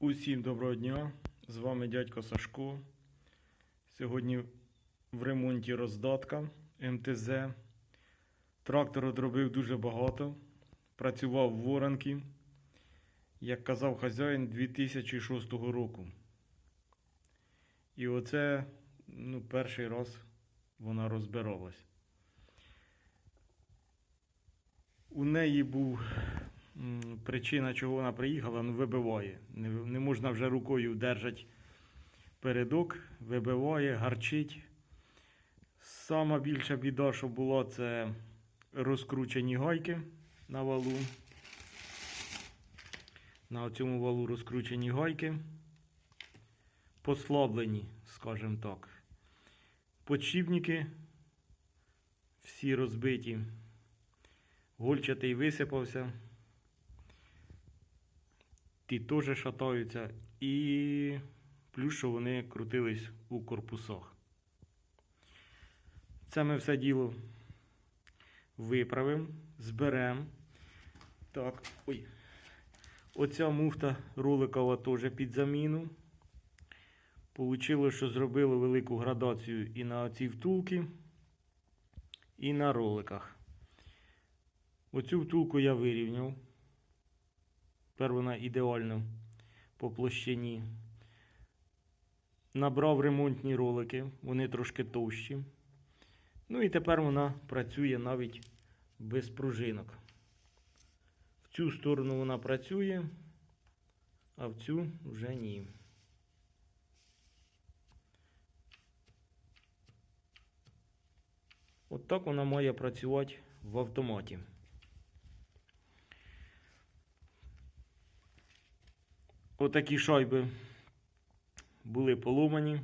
Усім доброго дня! З вами дядько Сашко. Сьогодні в ремонті роздатка МТЗ. Трактор одробив дуже багато. Працював в воронки, як казав хазяїн 2006 року. І оце ну, перший раз вона розбиралась. У неї був причина, чого вона приїхала, ну вибиває. Не, не можна вже рукою держати передок, вибиває, гарчить. Сама більша біда, що була, це розкручені гайки на валу. На цьому валу розкручені гайки. Послаблені, скажімо так. Подшипники всі розбиті. Гольчатий висипався. Ті теж шатаються. І плюс, що вони крутились у корпусах. Це ми все діло виправимо, зберемо. Так, ой. Оця муфта роликова теж під заміну. Получилось, що зробили велику градацію і на цій втулки, і на роликах. Оцю втулку я вирівняв. Тепер вона ідеально по площині. Набрав ремонтні ролики, вони трошки товщі. Ну і тепер вона працює навіть без пружинок. В цю сторону вона працює, а в цю вже ні. От так вона має працювати в автоматі. Отакі шайби були поломані.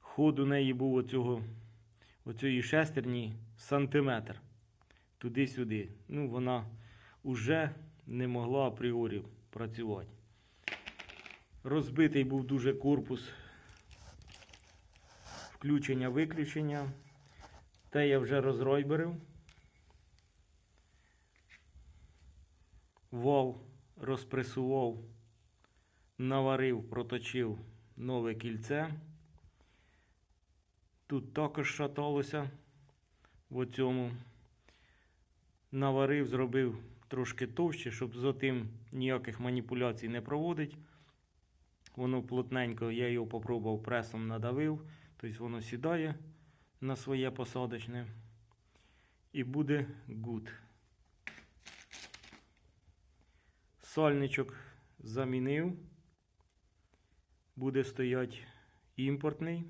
Ход у неї був оцього, оцієї шестерні сантиметр. Туди-сюди. Ну, вона вже не могла апріорі працювати. Розбитий був дуже корпус включення-виключення. Те я вже розройберив. Вал розпресував, наварив, проточив нове кільце. Тут також шаталося в цьому. Наварив, зробив трошки товще, щоб з отим ніяких маніпуляцій не проводить. Воно плотненько, я його попробував пресом надавив, тобто воно сідає на своє посадочне. І буде гуд. Сальничок замінив. Буде стояти імпортний.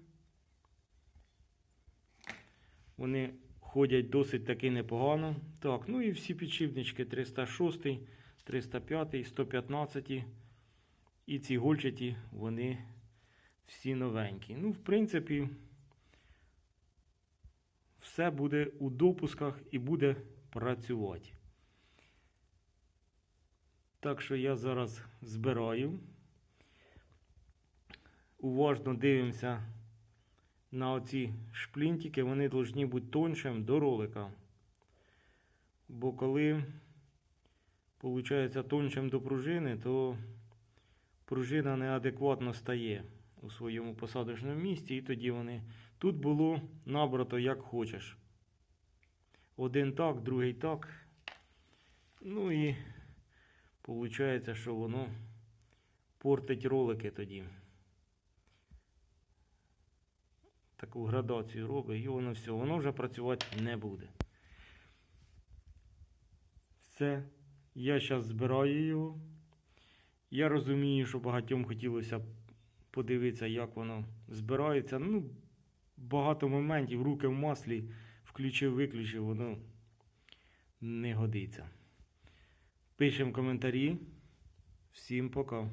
Вони ходять досить таки непогано. Так, ну і всі підшипнички 306, 305, 115. І ці гольчаті, вони всі новенькі. Ну, в принципі, все буде у допусках і буде працювати. Так що я зараз збираю. Уважно дивимося на оці шплінтики, вони повинні бути тоншим до ролика. Бо коли виходить тоншим до пружини, то пружина неадекватно стає у своєму посадочному місці, і тоді вони. Тут було набрато як хочеш. Один так, другий так. Ну і виходить, що воно портить ролики тоді. Таку градацію робить і воно все, воно вже працювати не буде. Все, я зараз збираю його. Я розумію, що багатьом хотілося подивитися, як воно збирається. Ну, багато моментів, руки в маслі, включив, виключив, воно не годиться. Пишемо коментарі. Всім пока.